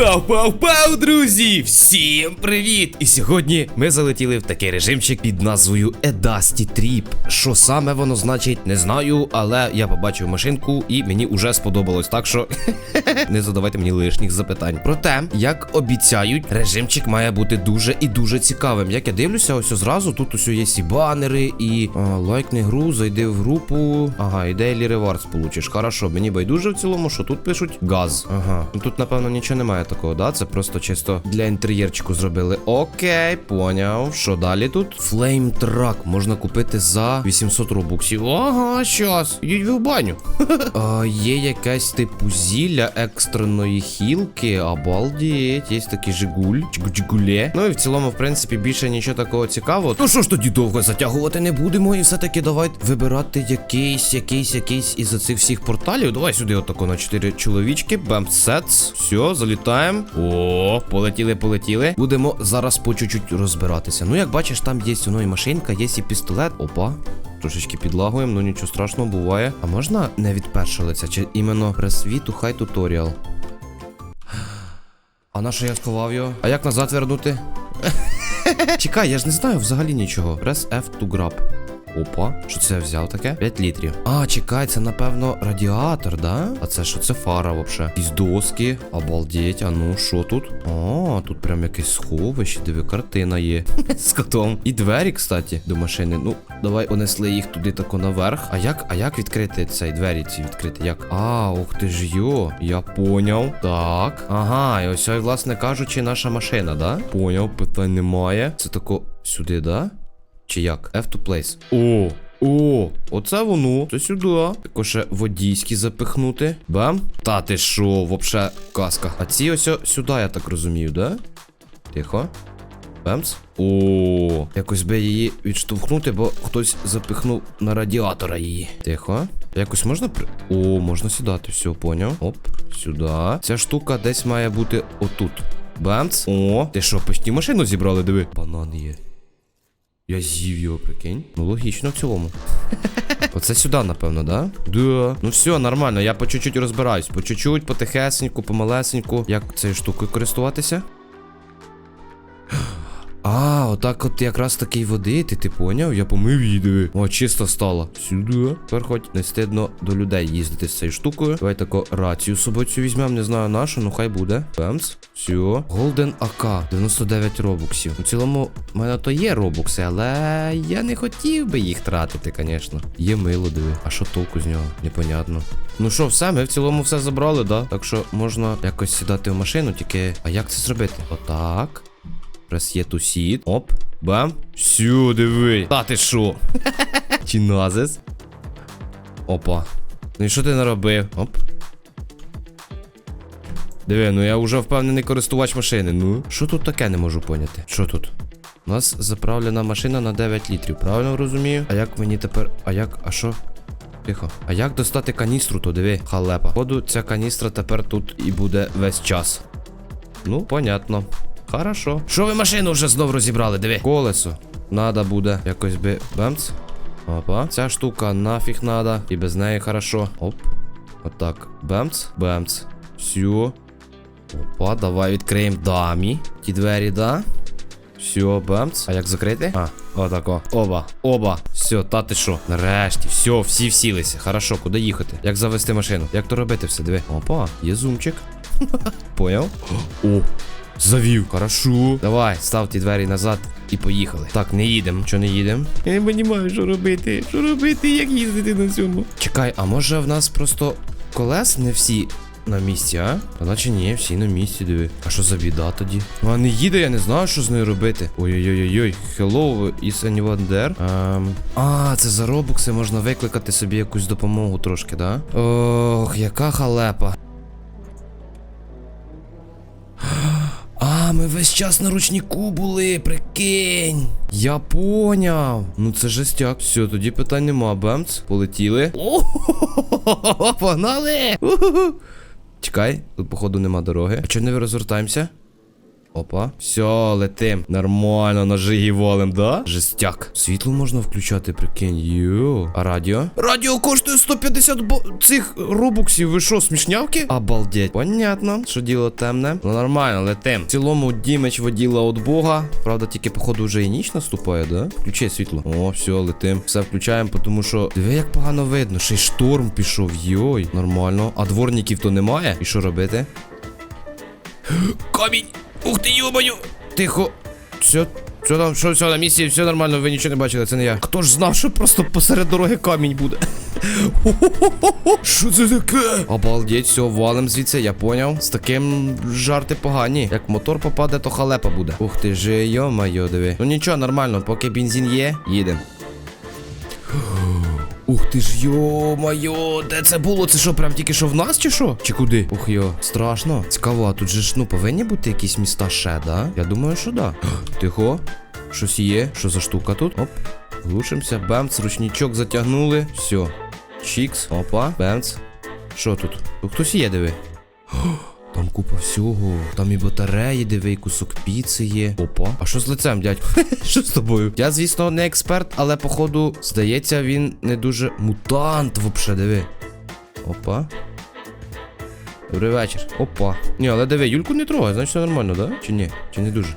Пау-пау-пау, друзі! Всім привіт! І сьогодні ми залетіли в такий режимчик під назвою Едасті Тріп. Що саме воно значить, не знаю, але я побачив машинку і мені уже сподобалось. Так що не задавайте мені лишніх запитань. Проте, як обіцяють, режимчик має бути дуже і дуже цікавим. Як я дивлюся, ось зразу тут ось є і банери, і а, лайкни гру, зайди в групу. Ага, і Rewards получиш. Хорошо, мені байдуже в цілому, що тут пишуть газ. Ага. Тут, напевно, нічого немає такого, да? Це просто чисто для інтер'єрчику зробили. Окей, поняв. Що далі тут? Flame Truck можна купити за 800 робуксів. Ага, щас. Йдіть ви в баню. а, є якась типу зілля екстреної хілки. Обалдеть. Є такий жигуль. Жигуле. Ну і в цілому, в принципі, більше нічого такого цікавого. Ну що ж тоді довго затягувати не будемо. І все-таки давайте вибирати якийсь, якийсь, якийсь із оцих всіх порталів. Давай сюди отако на 4 чоловічки. Бам, сетс. Все, залітаємо. О, полетіли, полетіли. Будемо зараз по чуть-чуть розбиратися. Ну, як бачиш, там є воно і машинка, є і пістолет. Опа. Трошечки підлагуємо, ну нічого страшного буває. А можна не від першого лиця, чи іменно пресвіту хай туторіал? А на що я сховав його? А як назад вернути? Чекай, я ж не знаю взагалі нічого. Press F to grab. Опа, що це я взяв таке? 5 літрів. А, чекай, це напевно радіатор, да? А це що це фара вообще? Якісь доски. Обалдеть, а ну що тут? О, тут прям якесь сховище, диви, картина є. З котом. І двері, кстати, до машини. Ну, давай унесли їх туди тако наверх. А як, а як відкрити цей двері ці відкрити? Як? А, ух ти ж йо. Я поняв. Так. Ага, і ось, власне кажучи, наша машина, да? Поняв, питань немає. Це тако сюди, да? Чи як? F to place. О! О, оце воно. Це сюди. Також ще водійські запихнути. Бам. Та ти що, вообще казка. А ці ось сюди, я так розумію, да? Тихо. Бемс. О, якось би її відштовхнути, бо хтось запихнув на радіатора її. Тихо. Якось можна при. О, можна сідати, все, поняв. Оп, сюди. Ця штука десь має бути отут. Бемц. О, ти що, почти машину зібрали, диви. Банан є. Я з'їв його, прикинь. Ну, логічно в цілому. Оце сюди, напевно, да? Да. Ну все, нормально, я по чуть-чуть розбираюсь. По чуть-чуть, потихесеньку, помалесеньку. Як цією штукою користуватися? А, отак от якраз такий водити, ти поняв? Я помив її, диви. О, чисто стало. Сюди. Тепер хоч не стидно до людей їздити з цією штукою. Давай тако рацію з собою візьмемо, не знаю нашу, ну хай буде. Пемс. Все. Golden AK, 99 робоксів. У цілому, в мене то є робокси, але я не хотів би їх тратити, звісно. Є мило, диви. А що толку з нього? Непонятно. Ну що, все, ми в цілому все забрали, да? Так що можна якось сідати в машину, тільки. А як це зробити? Отак. Раз є тусіт. Оп. Бам. Сю, диви. Та ти шо? Чиназис. Опа. Ну і що ти наробив? Оп. Диви, ну я вже впевнений користувач машини. Ну. Що тут таке не можу поняти? Що тут? У нас заправлена машина на 9 літрів, правильно розумію? А як мені тепер. А як. А що? Тихо. А як достати каністру, то диви, халепа. Походу, ця каністра тепер тут і буде весь час. Ну, понятно. Хорошо. Що ви машину вже знов розібрали? Диви. Колесо. Надо буде. Якось би. Бемц. Опа. Ця штука нафіг надо. І без неї хорошо. Оп. Отак. Бемц. Бемц. Все. Опа, давай відкриємо дамі. Ті двері, да? Все, бемц. А як закрити? А, отако. Оба. Оба. Все, та ти що? Нарешті. Все, всі всілися. Хорошо, куди їхати? Як завести машину? Як то робити все? Диви. Опа, є зумчик. Поняв? О, завів. Хорошо. Давай, став ті двері назад і поїхали. Так, не їдемо. Що не їдемо? Я не розумію, що робити. Що робити, як їздити на цьому? Чекай, а може в нас просто колес не всі на місці, а? Та наче ні, всі на місці, диви. А що за біда тоді? Ну, а не їде, я не знаю, що з нею робити. Ой-ой-ой-ой, hello, is anyone there? Ем... А, це за робокси можна викликати собі якусь допомогу трошки, да? Ох, яка халепа. Ми весь час на ручнику були, прикинь. Я поняв. Ну це жестяк. Все, тоді питань нема, бемц. Полетіли. О, погнали! Чекай, тут, походу, нема дороги. А чого не розвертаємося? Опа. Все, летим. Нормально, ножи волем, да? Жестяк. Світло можна включати, прикинь. Йо. А радіо? Радіо коштує 150 бо... цих робуксів. Ви що, смішнявки? Обалдеть. Понятно, що діло темне. Ну нормально, летим. В цілому Дімич воділа от Бога. Правда, тільки, походу, вже і ніч наступає, да? Включи світло. О, все, летим. Все включаємо, тому що. Диви, як погано видно. Ще й шторм пішов. Йой. Нормально. А дворників то немає. І що робити? Камінь! Ух ти, йобаю! Тихо. Все, все там, що все на місці, все нормально, ви нічого не бачили, це не я. Хто ж знав, що просто посеред дороги камінь буде? Що це таке? Обалдеть, все, валим звідси, я поняв. З таким жарти погані. Як мотор попаде, то халепа буде. Ух ти ж, йо-майо, диви. Ну нічого, нормально, поки бензин є, їдем. Ух ти ж йо-майо, де це було? Це що, прям тільки що в нас чи що? Чи куди? Ух йо, страшно. Цікаво, а тут же ж ну повинні бути якісь міста ще, да? Я думаю, що да. Тихо. Щось є. Що за штука тут? Оп. Глушимося. Бемц, ручничок затягнули. Все. Чікс. Опа. Бемц. Що тут? Тут хтось є, диви. Там купа всього. Там і батареї, диви, і кусок піци є. Опа. А що з лицем, дядько? що з тобою? Я, звісно, не експерт, але походу, здається, він не дуже мутант, вообще, диви. Опа. Добрий вечір. Опа. Ні, але диви, Юльку не трогай, значить все нормально, да? Чи ні? Чи не дуже?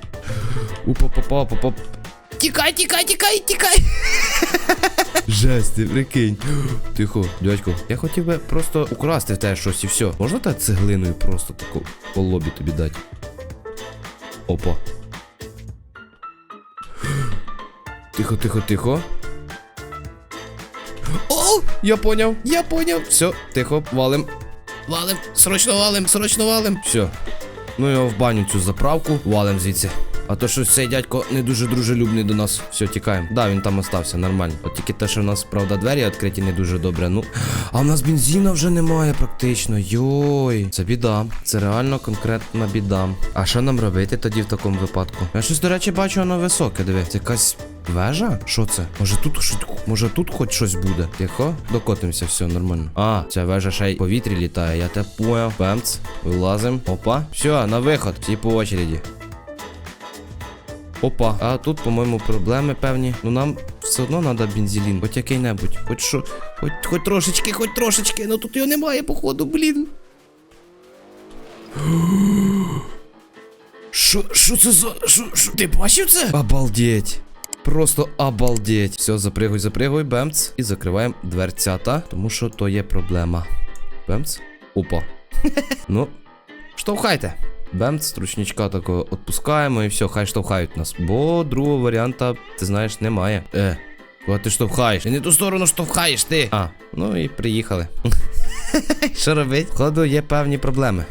Попа. Тікай, тікай, тікай, тікай. Жесть, ти прикинь. Тихо, дядько. Я хотів би просто украсти в тебе щось і все. Можна так цеглиною просто таку по лобі тобі дати? Опа. Тихо, тихо, тихо. О, я поняв, я поняв. Все, тихо, валим. Валим, срочно валим, срочно валим. Все. Ну його в баню цю заправку, валим звідси. А то щось цей дядько не дуже дружелюбний до нас. Все, тікаємо. Да, він там остався, нормально. От тільки те, що в нас, правда, двері відкриті не дуже добре. Ну. А в нас бензина вже немає практично. Йой. Це біда. Це реально конкретна біда. А що нам робити тоді в такому випадку? Я щось, до речі, бачу, воно високе, диви. Це якась. Вежа? Що це? Може тут щось- може тут хоч щось буде? Тихо, докотимося, все нормально. А, ця вежа ще й повітрі літає, я те поняв. Пемц, вилазим. Опа. Все, на виход. Всі по очереді. Опа, а тут, по-моєму, проблеми певні. Ну нам все одно треба бензилін, хоч який-небудь. Хоч що, хоч, хоч трошечки, хоч трошечки, ну тут його немає, походу, блін. Що, що це за. Що, що? Ти бачив це? Обалдеть. Просто обалдеть. Все, запригуй, запригуй, бемц. І закриваємо дверцята, тому що то є проблема. Бемц. Опа. ну, штовхайте. Бемц, стручничка такого відпускаємо і все, хай штовхають нас. Бо другого варіанта, ти знаєш, немає. Е, кого ти штовхаєш? Ти не ту сторону штовхаєш ти. А, ну і приїхали. Що робить? Ходу є певні проблеми.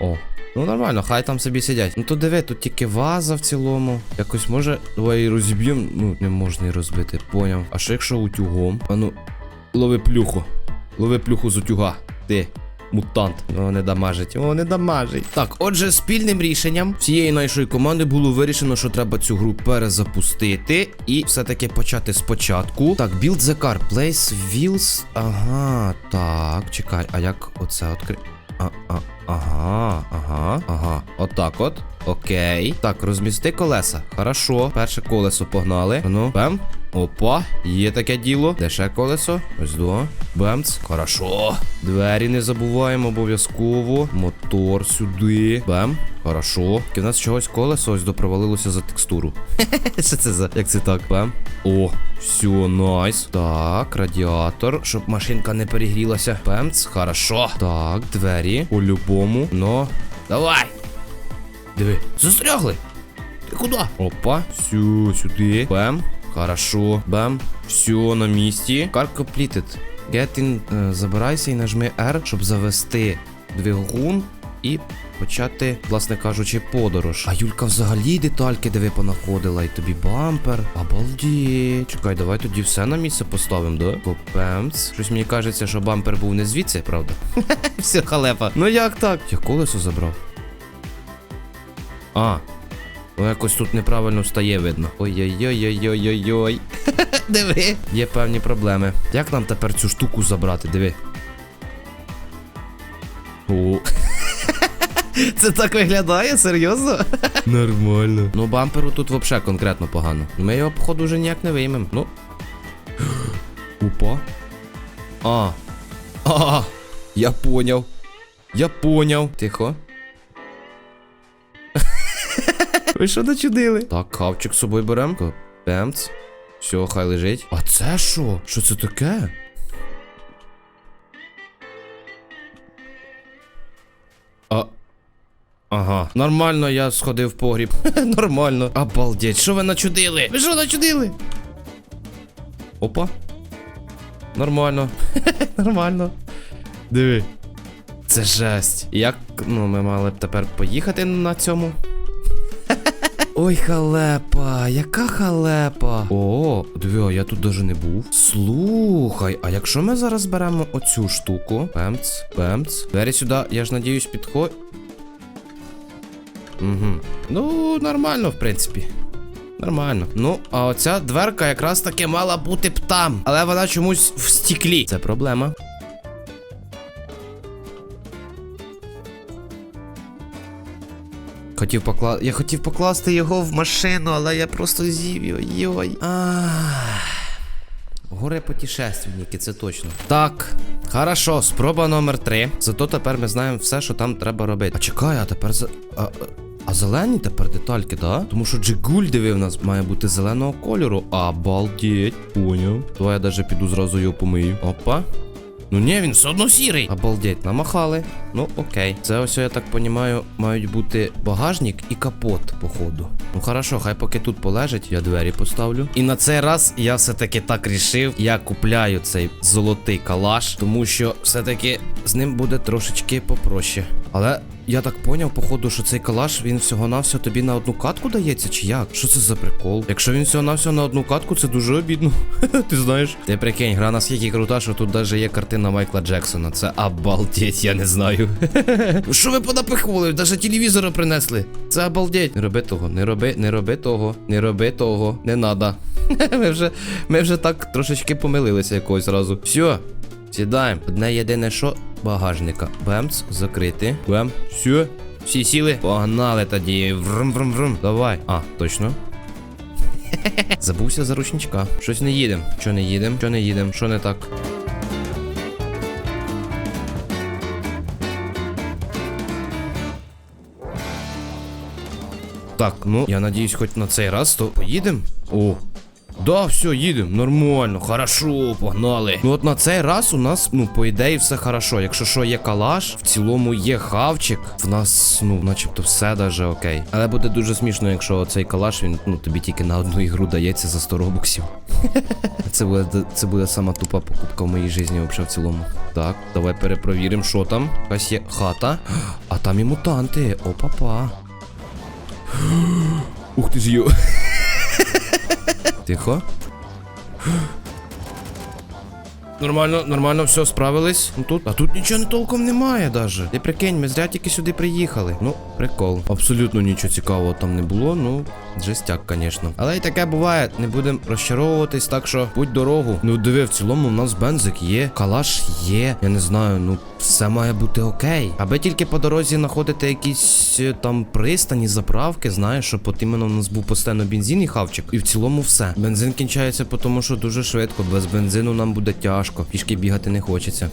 О, ну нормально, хай там собі сидять. Ну то диви, тут тільки ваза в цілому. Якось може. Давай розіб'ємо. Ну, не можна її розбити, поняв. А що якщо утюгом? А ну, лови плюху. Лови плюху з утюга. Ти. Мутант. О, не дамажить. О, не дамажить. Так, отже, спільним рішенням всієї нашої команди було вирішено, що треба цю гру перезапустити і все-таки почати спочатку. Так, build the car, place wheels. Ага, так, чекай, а як оце відкрити? А, а, ага, ага, ага. Отак от. Окей. Так, розмісти колеса. Хорошо. Перше колесо погнали. Ну, бем. Опа, є таке діло. Де ще колесо? Ось до. Бемц. Хорошо. Двері не забуваємо обов'язково. Мотор сюди. Бем. Хорошо. Тільки в нас чогось колесо ось допровалилося за текстуру. Що це за? Як це так? Бем. О, все, найс. Так, радіатор, щоб машинка не перегрілася. Пемц, хорошо. Так, двері. По-любому. Но. Давай. Диви. Застрягли. Ти куди? Опа. Все, сюди. Бем. Хорошо. Бем. Все на місці. Car completed. Get in. забирайся і нажми R, щоб завести двигун і почати, власне кажучи, подорож. А Юлька взагалі детальки диви понаходила, і тобі бампер. Обалдіть. Чекай, давай тоді все на місце поставимо, да? Копемц. Щось мені кажеться, що бампер був не звідси, правда? Все халепа. Ну як так? Я колесо забрав. А. Ну якось тут неправильно встає, видно. Ой-ой-ой-ой-ой-ой-ой. Диви. Є певні проблеми. Як нам тепер цю штуку забрати? Диви. О. Це так виглядає, серйозно? Нормально. Ну, бамперу тут взагалі конкретно погано. Ми його, походу, вже ніяк не виймемо. Ну. Опа. А. А. Я поняв. Я поняв. Тихо. Ви що начудили? Так, хавчик з собою беремо. Пемц. Все, хай лежить. А це що? Що це таке? А. Ага. Нормально, я сходив в погріб. Нормально. Обалдеть, що ви начудили? Ви що начудили? Опа. Нормально. Нормально. Диви. Це жесть. Як, ну, ми мали б тепер поїхати на цьому. Ой, халепа, яка халепа. О, диви, я тут даже не був. Слухай, а якщо ми зараз беремо оцю штуку. Пемц, пемц. Двері сюди, я ж надіюсь, підходь. Угу. Ну, нормально, в принципі. Нормально. Ну, а оця дверка якраз таки мала бути б там. Але вона чомусь в стіклі. Це проблема. Хотів покла... Я хотів покласти його в машину, але я просто з'їв його. Йой. Горе потішественники, це точно. Так, хорошо, спроба номер три. Зато тепер ми знаємо все, що там треба робити. А чекай, а тепер за. А, а- зелені тепер детальки, да? Тому що Джигуль диви в нас має бути зеленого кольору. Обалдеть, поняв. Давай я даже піду зразу його помию. Опа. Ну ні, він все одно сірий. Обалдеть, намахали. Ну окей. Це ось, я так понімаю, мають бути багажник і капот, походу. Ну хорошо, хай поки тут полежить, я двері поставлю. І на цей раз я все-таки так рішив. Я купляю цей золотий калаш, тому що все-таки з ним буде трошечки попроще. Але я так поняв, походу, що цей калаш він всього-навсього тобі на одну катку дається, чи як? Що це за прикол? Якщо він всього-навсього на одну катку, це дуже обідно. Ти знаєш? Ти прикинь, гра наскільки крута, що тут навіть є картина Майкла Джексона. Це обалдеть, я не знаю. Що ви понапихували? Навіть телевізора принесли. Це обалдеть. Не роби того, не роби, не роби того, не роби того, не надо. Ми вже, ми вже так трошечки помилилися якогось разу. Все, сідаємо. Одне єдине, що багажника. Бемц, закрити. Бем, все. Всі сіли. Погнали тоді. Врум, врум, врум. Давай. А, точно. Забувся за ручничка. Щось не їдем. Що не їдем? Що не їдем? Що не так? Так, ну я надіюсь, хоч на цей раз, то поїдемо. О. Да, все, їдемо, нормально, хорошо, погнали. Ну от на цей раз у нас, ну, по ідеї, все хорошо. Якщо що є калаш, в цілому є хавчик, в нас, ну, начебто, все даже окей. Але буде дуже смішно, якщо цей калаш, він, ну, тобі тільки на одну ігру дається за 100 робоксів. Це буде, це буде сама тупа покупка в моїй житті, взагалі, в цілому. Так, давай перепровіримо, що там. Якась є хата. А там і мутанти. Опа-па. Ух ти ж йо. Тихо. Нормально, нормально, все, справились. Ну тут. А тут нічого не толком немає даже. Ти прикинь, ми зря тільки сюди приїхали. Ну, прикол. Абсолютно нічого цікавого там не було, ну, жестяк, звісно. Але і таке буває, не будемо розчаровуватись, так що будь дорогу. Ну, диви, в цілому, у нас бензик є, калаш є. Я не знаю, ну, все має бути окей. Аби тільки по дорозі знаходити якісь е, там пристані, заправки, знаєш, щоб от іменно у нас був постійно бензин і хавчик. І в цілому все. Бензин кінчається, тому що дуже швидко. Без бензину нам буде тяжко. Пішки бігати не хочеться.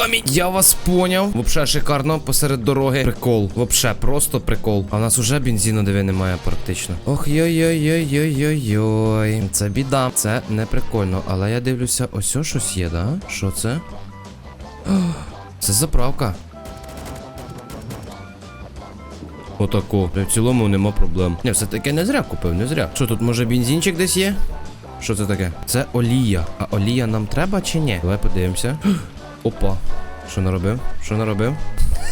Камінь! Я вас поняв. Вообще шикарно посеред дороги. Прикол. Вообще, просто прикол. А в нас уже бензину диви немає практично. Ох, йой-йой-йой-йой-йой. Це біда. Це не прикольно. Але я дивлюся, ось щось є, да? Що це? Це заправка. Отако. В цілому нема проблем. Не, все-таки не зря купив, не зря. Що тут, може, бензинчик десь є? Що це таке? Це олія. А олія нам треба чи ні? Давай подивимося. Опа. Що наробив? Що наробив?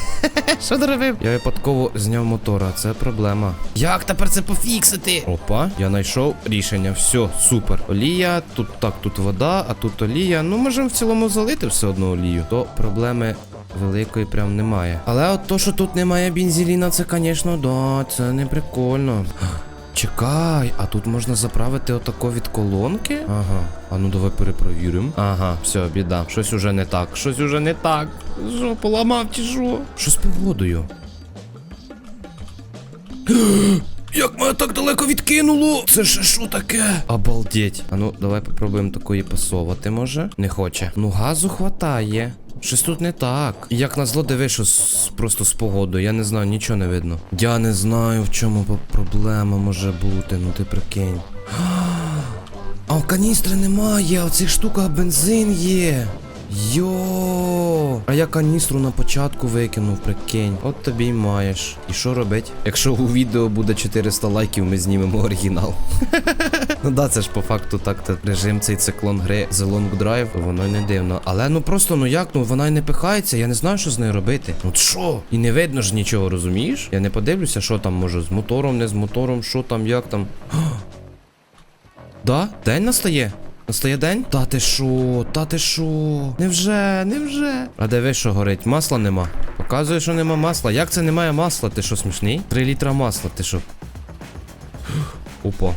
Що наробив? Я випадково зняв мотора, це проблема. Як тепер це пофіксити? Опа, я знайшов рішення. Все, супер. Олія, тут так, тут вода, а тут олія. Ну, можемо в цілому залити все одно олію. То проблеми великої прям немає. Але от то, що тут немає бензеліна, це, звісно, да, це не прикольно. Чекай, а тут можна заправити отако від колонки? Ага. А ну давай перепровіримо. Ага, все, біда. Щось уже не так. Щось уже не так. Що, поламав чи що? Що з погодою? Як мене так далеко відкинуло? Це ще що таке? Обалдеть. А ну, давай попробуємо такої пасовати, може? Не хоче. Ну, газу хватає. Щось тут не так. Як назло диви, що з- просто з погодою. Я не знаю, нічого не видно. Я не знаю, в чому проблема може бути. Ну ти прикинь. А в каністри немає, а в цих штуках бензин є. Йо, а я каністру на початку викинув, прикинь. От тобі й маєш. І що робить? Якщо у відео буде 400 лайків, ми знімемо оригінал. ну да, це ж по факту так то режим цей циклон гри The Long Drive, воно не дивно. Але ну просто ну як, ну вона й не пихається, я не знаю, що з нею робити. От що? І не видно ж нічого, розумієш? Я не подивлюся, що там може з мотором, не з мотором, що там, як там. Да? День настає? Настає день? Та ти шо, та ти шо? Невже, невже? А диви, що горить? Масла нема. Показує, що нема масла. Як це немає масла? Ти що смішний? Три літра масла, ти що? Опа.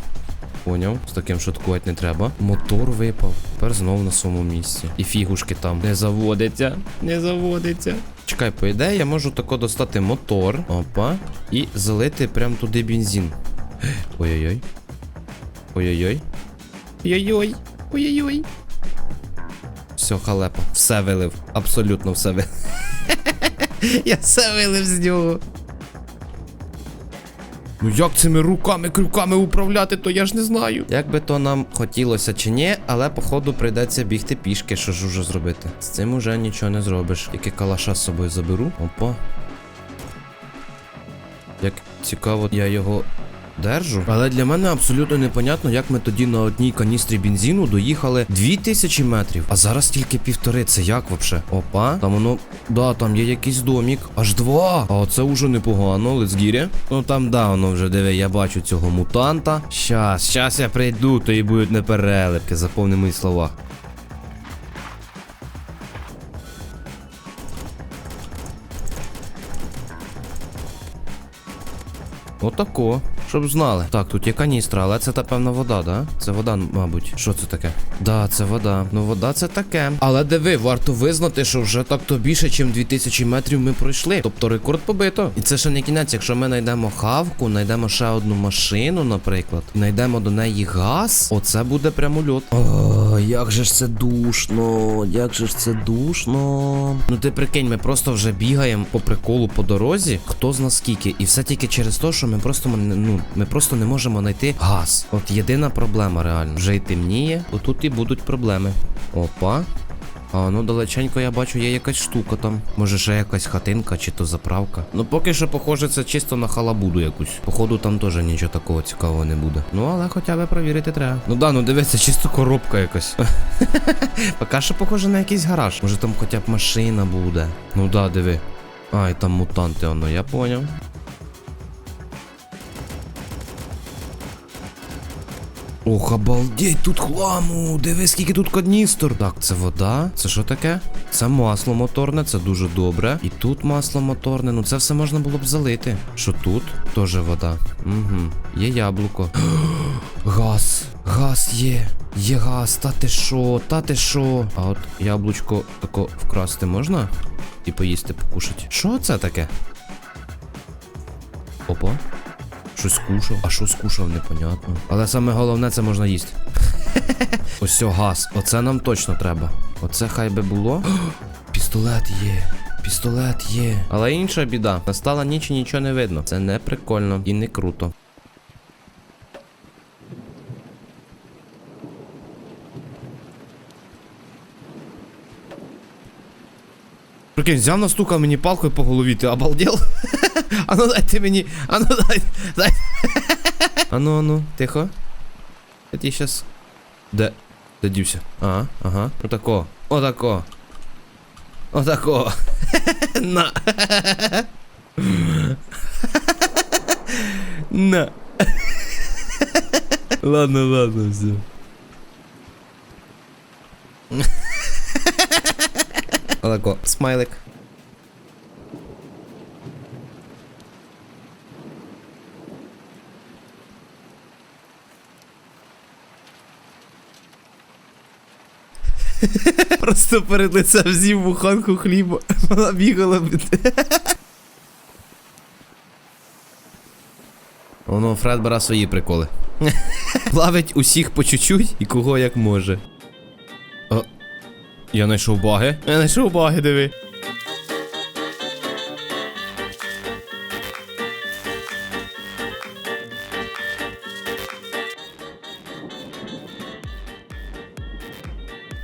Поняв, з таким шуткувати не треба. Мотор випав. Тепер знов на своєму місці. І фігушки там. Не заводиться. Не заводиться. Чекай, по ідеї, я можу тако достати мотор. Опа. І залити прям туди бензин. Ой-ой-ой. Ой-ой-ой. Ой-ой-ой. Ой-ой-ой. Все, халепа. Все вилив. Абсолютно все вилив. Я все вилив з нього. Ну як цими руками, крюками управляти, то я ж не знаю. Як би то нам хотілося чи ні, але походу прийдеться бігти пішки, що ж уже зробити. З цим уже нічого не зробиш. Тільки калаша з собою заберу. Опа. Як цікаво, я його держу. Але для мене абсолютно непонятно, як ми тоді на одній каністрі бензину доїхали 2000 метрів, а зараз тільки півтори. Це як вообще? Опа, там воно. Да, там є якийсь домік. Аж два. А оце уже непогано, лецгірі. Ну там да, воно вже диви, я бачу цього мутанта. Щас, щас я прийду, то і будуть неперелипки, заповни мої слова. Отако, щоб знали. Так, тут є каністра, але це та певна вода, да? Це вода, мабуть. Що це таке? Да, це вода. Ну вода це таке. Але диви, варто визнати, що вже так-то більше, ніж 2000 метрів ми пройшли. Тобто рекорд побито. І це ще не кінець. Якщо ми знайдемо хавку, знайдемо ще одну машину, наприклад, знайдемо до неї газ, оце буде прямо льот. О, як же ж це душно, як же ж це душно. Ну ти прикинь, ми просто вже бігаємо по приколу по дорозі, хто з нас скільки, і все тільки через те, що ми просто м- ми просто не можемо знайти газ. От єдина проблема реально. Вже й темніє, отут і будуть проблеми. Опа. А ну далеченько я бачу, є якась штука там. Може ще якась хатинка чи то заправка. Ну поки що, похоже, це чисто на халабуду якусь. Походу там теж нічого такого цікавого не буде. Ну але хоча б провірити треба. Ну да, ну дивися, чисто коробка якась. Поки що похоже на якийсь гараж. Може там хоча б машина буде. Ну да, диви. Ай, там мутанти, воно, я поняв. Ох, обалдеть, тут хламу. Диви, скільки тут каністр. Так, це вода. Це що таке? Це масло моторне, це дуже добре. І тут масло моторне. Ну це все можна було б залити. Що тут? Тоже вода. Угу. Є яблуко. газ. Газ є. Є газ. Та ти шо, та ти шо. А от яблучко тако вкрасти можна? І поїсти, покушати. Що це таке? Опа. Щось скушав. А що скушав, непонятно. Але саме головне це можна їсти. Ось газ. Оце нам точно треба. Оце хай би було. Пістолет є. Пістолет є. Але інша біда. Настала ніч і нічого не видно. Це не прикольно і не круто. Прикинь, взяв настукав мені палкою по голові, ти обалдел? А ну дайте мені. А ну дай. дай. А ну, а ну, тихо. Я тебе щас. Де? Дівся? Ага, ага. Отако. Отако. Отако. На. На. Ладно, ладно, все. Отако. Смайлик. Просто перед лицем з'їв буханку хліба. Вона бігала від. Воно Фред бере свої приколи. Лавить усіх по чуть-чуть і кого як може. О, я знайшов баги. Я знайшов баги, диви.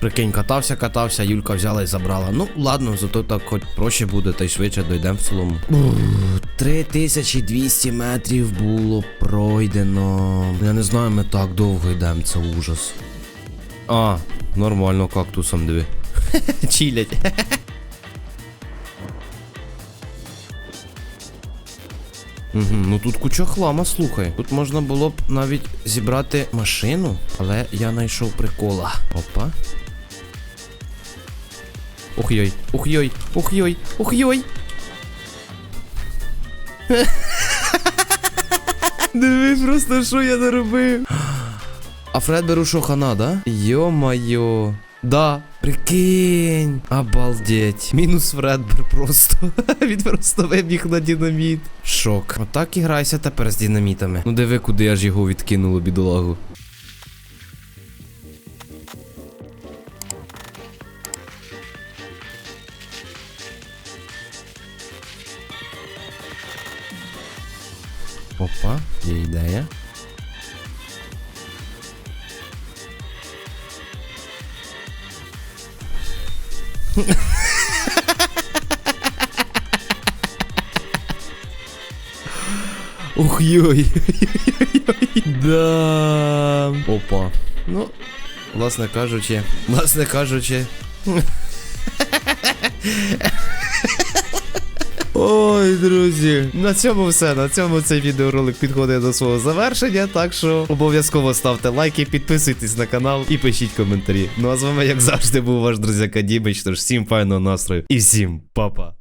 Прикинь, катався, катався, Юлька взяла і забрала. Ну, ладно, зато так хоч проще буде, та й швидше дойдемо в цілому. 3200 метрів було пройдено. Я не знаю, ми так довго йдемо, це ужас. А, нормально кактусом диви. Чилять. Угу, ну тут куча хлама, слухай. Тут можна було б навіть зібрати машину, але я знайшов прикола. Опа. Ух йой, ух йой, ух йой, ух йой. Диви просто, що я наробив. А Фредберу що хана, да? Йо-майо. Да, прикинь. Обалдеть. Мінус Фредбер просто. Він просто вибіг на динаміт. Шок. Отак і грайся тепер з динамітами. Ну диви, куди аж його відкинуло, бідолагу. Ух йой. Да. Опа. Ну, власне кажучи, власне кажучи. Ой, друзі, на цьому все. На цьому цей відеоролик підходить до свого завершення. Так що обов'язково ставте лайки, підписуйтесь на канал і пишіть коментарі. Ну а з вами, як завжди, був ваш друзяка Дібич. Тож всім файного настрою і всім па-па.